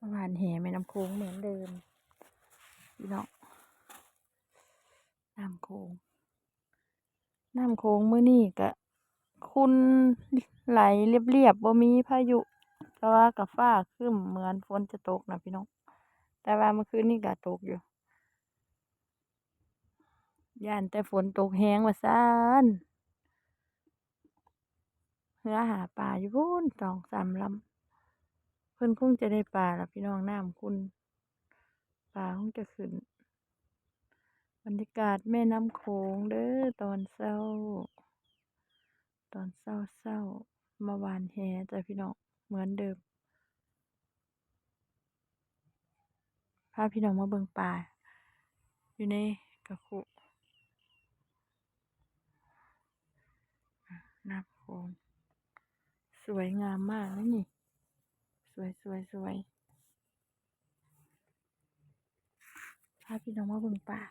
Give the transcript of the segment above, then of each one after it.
เมื่อวานแห่แม่น้ำโค้งเหมือนเดิมพี่น้องน้ำโค้งน้ำโค้งเมื้อนี้ก็คุณไหลเรียบๆบ่มีพายุแต่ว่ากับฟ้าครึ้มเหมือนฝนจะตกนะพี่น้อง แต่ว่าเมื่อคืนนี้ก็ตกอยู่ย่านแต่ฝนตกแห้งว่าซ่านเรือหาปลาอยู่พูนสองสามลำ เพิ่นคงจะได้ปลาละพี่น้องน้ำคุณปลาคงจะขึ้น บรรยากาศแม่น้ำโขงเด้อตอนเช้า ตอนเช้าเช้ามาหวานแหจ้ะพี่น้องเหมือนเดิมพาพี่น้องมาเบิ่งปลาอยู่ในกระคุน้ำโขงสวยงามมากเลยนี่ วยสวยสวยพาพี่น้องมาบิ่งปลา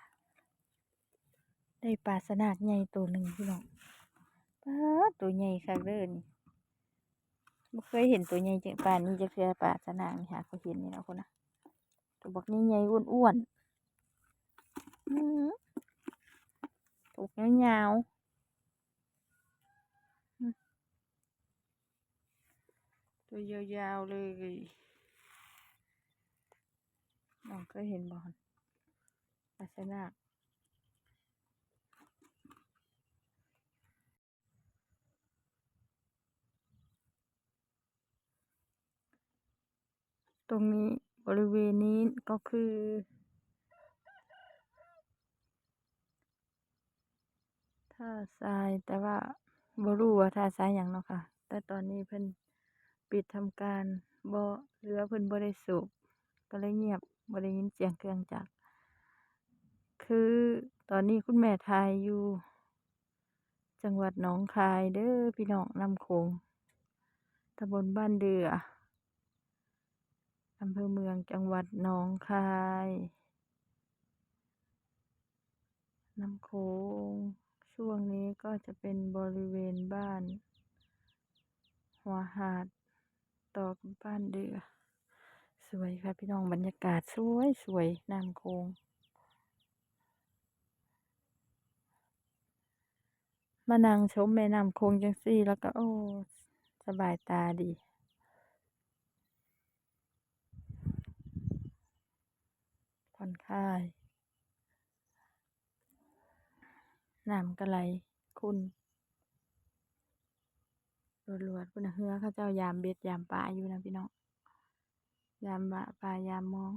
ได้ปลาสนากใหญ่ตัวหนึ่งพี่น้องปลาตัวใหญ่คักเด้อนี่บ่เคยเห็นตัวใหญ่จังปลานี้จะเคือปลาสนากนี่ค่ะเขาเห็นนี่นะคนนะตัวบักใหญ่ๆอ้วนๆอื้อหือตกยาวๆอื้อ ตัวยาวๆเลยน้องเคยเห็นบ่หั่นปลาสนาตรงนี้บริเวณนี้ก็คือ ท่าทรายแต่ว่าบรูว่าท่าทรายหยังเนาะค่ะ แต่ตอนนี้เพิ่น ปิดทำการบ่เรือเพิ่นบ่ได้สูบก็เลยเงียบบ่ได้ยินเสียงเครื่องจักรคือตอนนี้คุณแม่ทายอยู่ จังหวัดหนองคายเด้อพี่น้องนำโขงตำบลบ้านเดืออำเภอเมืองจังหวัดหนองคายน้ำโขงช่วงนี้ก็จะเป็นบริเวณบ้าน หัวหาด ต่อกับบ้านเดือ สวยค่ะพี่น้องบรรยากาศสวยสวยน้ำโขงมานั่งชมแม่น้ำโขงจังซี่ แล้วก็โอ้สบายตาดี ผ่อนคลาย น้ำก็ไหลคุณ รวดๆพุ่นน่ะเฮือเขาเจ้ายามเบ็ดยามปลาอยู่นะพี่น้องยามบะปลายามมอง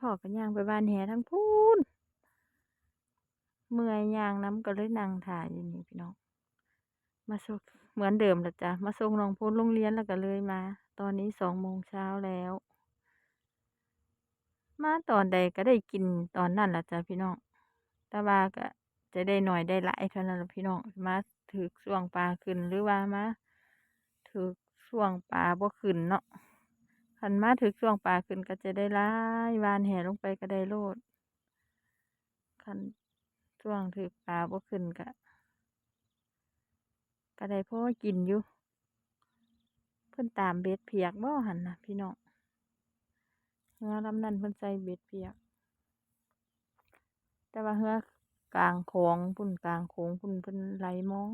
พ่อก็ย่างไปบ้านแหทั้งพูนเมื่อยย่างน้ำก็เลยนั่งถ่ายอยู่นี่พี่น้องมาส่งเหมือนเดิมละจ้ะมาส่งน้องพูนโรงเรียนแล้วก็เลยมา ตอนนี้สองโมงเช้าแล้ว มาตอนใดก็ได้กินตอนนั้นละจ้ะพี่น้องต่ว่าก็ จะได้หน่อยได้หลายเท่านั้นล่ะพี่น้องมาถึกช่วงปลาขึ้นหรือว่ามาถึกช่วงปลาบ่ขึ้นเนาะคันมาถึกช่วงปลาขึ้นก็จะได้หลายวานแหลงไปก็ได้โลดคันช่วงถึกปลาบ่ขึ้นก็ก็ได้พ่อกินอยู่เพิ่นตามเบ็ดเพียกบ่หันนะพี่น้องเรือลำนั้นเพิ่นใส่เบ็ดเพียก แต่ว่าเรือ กลางคลองพุ่นกลางโขงพุ่นเพิ่นไหลมอง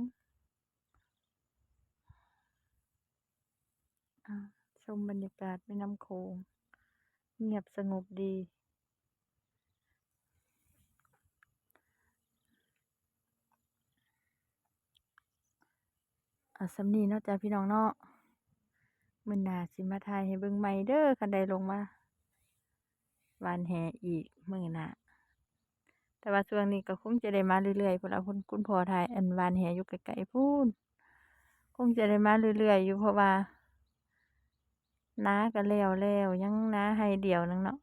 อ่าชมบรรยากาศแม่น้ำโขงเงียบสงบดี อาสำนีนาะจ้ะพี่น้องเนาะมือหนาสิมาถ่ายให้เบิ่งใหม่เด้อคันใดลงมา วานแหอีกมือหนา แต่ว่าช่วงนี้ก็คงจะได้มาเรื่อยๆพุ่นล่ะคุณคุณพ่อถ่ายอันวานแหอยู่ไกลๆพู้นคงจะได้มาเรื่อยๆอยู่เพราะว่าน้าก็แล้วแล้วยังน้าให้เดียวนึงเนาะ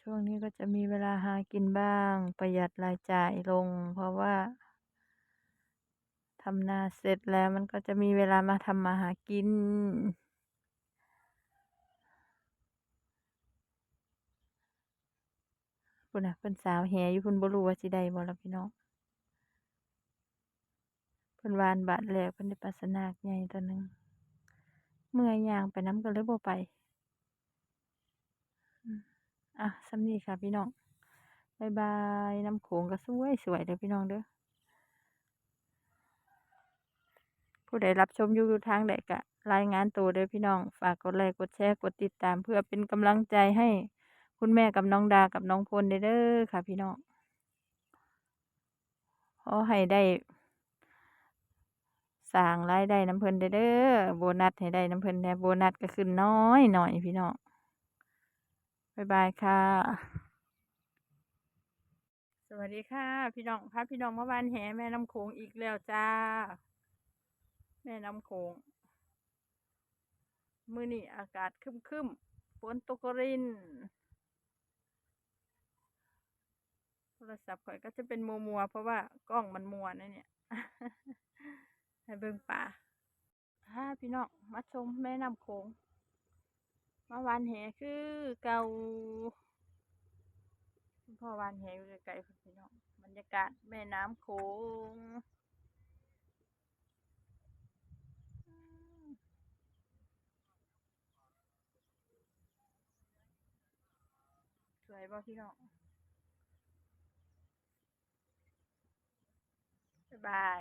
ช่วงนี้ก็จะมีเวลาหากินบ้าง ประหยัดรายจ่ายลง เพราะว่าทำนาเสร็จแล้วมันก็จะมีเวลามาทำมาหากิน พุ่นน่ะเพิ่นสาวแหอยู่เพิ่นบ่รู้ว่าสิได้บ่ล่ะพี่น้องเพิ่นวานบาดแรกเพิ่นได้ปลาสนากใหญ่ตัวหนึ่งเมื่อยยางไปน้ำก็เลยบ่ไปอะสำนีค่ะพี่น้องบายบายน้ำโขงก็สวยสวยเด้อพี่น้องเด้อผู้ใดรับชมอยู่ทางใดก็รายงานตัวเด้อพี่น้อง ฝากกดไลค์กดแชร์กดติดตามเพื่อเป็นกำลังใจให้ คุณแม่กับน้องดากับน้องพลเด้อค่ะ พี่น้องขอให้ได้สร้างรายได้น้ำเพิ่นเด้อเด้อโบนัสให้ได้น้ำเพิ่นแหน่โบนัสก็ขึ้นน้อยหน่อยพี่น้องบายบายค่ะ สวัสดีค่ะ พี่น้องพาพี่น้องมาบ้านแหแม่น้ำโขงอีกแล้วจ้า แม่น้ำโขงมือนี้อากาศครึมๆฝนตกริน โท รศัพท์ข่อยก็จะเป็นมัวมัวๆเพราะว่ากล้องมันมัวนะเนี่ยให้เบิ่งป่าพาพี่น้องมาชมแม่น้ำโขงมาวานแหคือเก่าคุณพ่อวานแหอยู่ไกลๆพุ่นพี่น้องบรรยากาศแม่น้ำโขงสวยป่ะพี่น้อง บ๊ายบาย